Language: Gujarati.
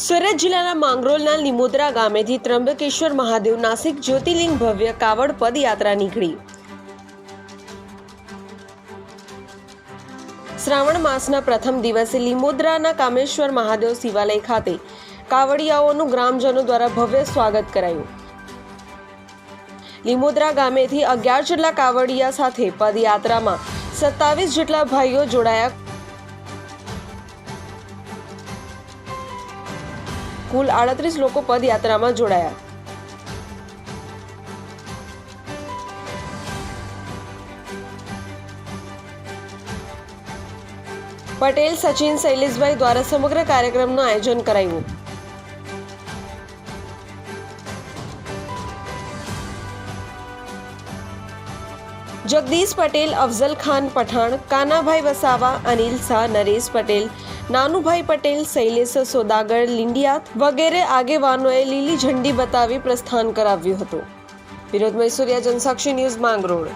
સુરત જિલ્લાના માંગરોળના લીમોદરા ગામેથી ત્રંબકેશ્વર મહાદેવ નાસિક જ્યોતિર્લિંગ ભવ્ય કાવડ પદયાત્રા નીકળી. શ્રાવણ માસના પ્રથમ દિવસે લીમોદરાના કામેશ્વર મહાદેવ શિવાલય ખાતે કાવડિયાઓનું ગ્રામજનો દ્વારા ભવ્ય સ્વાગત કરાયું. લીમોદરા ગામેથી અગિયાર જેટલા કાવડિયા સાથે પદયાત્રામાં સત્તાવીસ જેટલા ભાઈઓ જોડાયા કુલ આડત્રીસ લોકો પદયાત્રામાં જોડાયા. પટેલ સચિન શૈલેષભાઈ દ્વારા સમગ્ર કાર્યક્રમનું આયોજન કરાયું. જગદીશ પટેલ, અફઝલ ખાન પઠાણ, કાનાભાઈ વસાવા, અનિલ શાહ, નરેશ પટેલ, નાનુભાઈ પટેલ, શૈલેષ સોદાગર, લિંડિયા વગેરે આગેવાનોએ લીલી ઝંડી બતાવી પ્રસ્થાન કરાવ્યું હતું. વિરોધ મૈસુરિયા જનસાક્ષી ન્યૂઝ માંગરોળ.